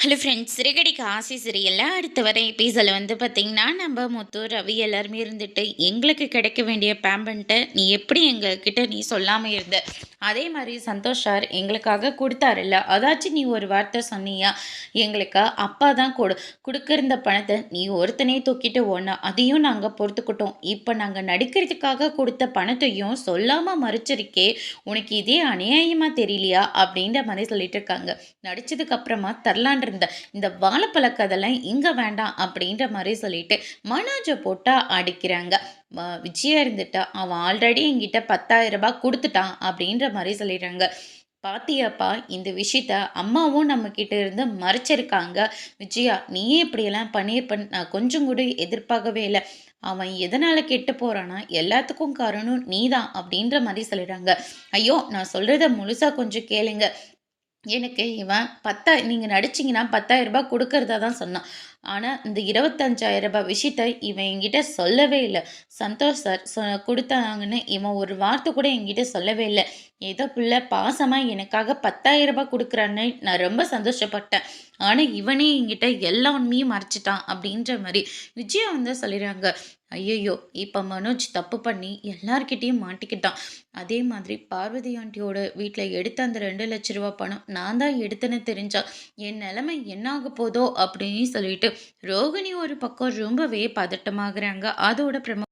Hello friends சிறுகடிக்கு ஆசி சிறியல்ல அடுத்து வர எபிசோடில் வந்து பார்த்திங்கன்னா நம்ம முத்து ரவி எல்லாருமே இருந்துட்டு எங்களுக்கு கிடைக்க வேண்டிய பேமெண்ட்டை நீ எப்படி எங்ககிட்ட நீ சொல்லாமல் இருந்த? அதே மாதிரி சந்தோஷ் சார் எங்களுக்காக கொடுத்தாருல்ல? அதாச்சும் நீ ஒரு வார்த்தை சொன்னியா? எங்களுக்கு அப்பா தான் கொடு கொடுக்கிருந்த பணத்தை நீ ஒருத்தனே தூக்கிட்டு ஓனா அதையும் நாங்கள் பொறுத்துக்கிட்டோம். இப்போ நாங்கள் நடிக்கிறதுக்காக கொடுத்த பணத்தையும் சொல்லாமல் மறைச்சிருக்கே உனக்கு இதே அநியாயமாக தெரியலையா? அப்படின்ற மாதிரி சொல்லிட்டு இருக்காங்க. நடிச்சதுக்கு அப்புறமா தரலான் இருந்த இந்த வாழைப்பழ கதெல்லாம் இங்கே வேண்டாம் அப்படின்ற மாதிரி சொல்லிட்டு மனோஜை போட்டா அடிக்கிறாங்க. விஜயா இருந்துட்டா அவன் ஆல்ரெடி என்கிட்ட பத்தாயிரம் ரூபாய் கொடுத்துட்டான் அப்படின்ற மாதிரி சொல்லிடுறாங்க. பாத்தியாப்பா இந்த விஷயத்த அம்மாவும் நம்ம கிட்ட இருந்து மறைச்சிருக்காங்க. விஜயா நீயே இப்படியெல்லாம் பண்ணியிருப்பன் நான் கொஞ்சம் கூட எதிர்பார்க்கவே இல்லை. அவன் எதனால கெட்டு போகிறான்னா எல்லாத்துக்கும் காரணம் நீதான் அப்படின்ற மாதிரி சொல்லிடுறாங்க. ஐயோ நான் சொல்றத முழுசா கொஞ்சம் கேளுங்க. எனக்கு இவன் பத்தா நீங்கள் நடிச்சிங்கன்னா பத்தாயிரம் ரூபாய் கொடுக்கறதா தான் சொன்னான். ஆனால் இந்த இருபத்தஞ்சாயிரம் ரூபாய் விஷயத்த இவன் என்கிட்ட சொல்லவே இல்லை. சந்தோஷ் சார் சொ கொடுத்தாங்கன்னு இவன் ஒரு வார்த்தை கூட என்கிட்ட சொல்லவே இல்லை. ஏதோ பிள்ளை பாசமாக எனக்காக பத்தாயிரம் ரூபாய் கொடுக்குறான்னு நான் ரொம்ப சந்தோஷப்பட்டேன். ஆனால் இவனே என்கிட்ட எல்லா உண்மையும் மறைச்சிட்டான் அப்படின்ற மாதிரி விஜயா வந்து சொல்லிடுறாங்க. ஐயையோ இப்போ மனோஜ் தப்பு பண்ணி எல்லார்கிட்டேயும் மாட்டிக்கிட்டான். அதே மாதிரி பார்வதி ஆண்டியோட வீட்டில் எடுத்த அந்த ரெண்டு லட்ச ரூபா பணம் நான் தான் எடுத்தேன்னு தெரிஞ்சா என் நிலைமை என்ன ஆக போதோ அப்படின்னு சொல்லிட்டு ரோகிணி ஒரு பக்கம் ரொம்பவே பதட்டமாகறாங்க. அதோட பிரம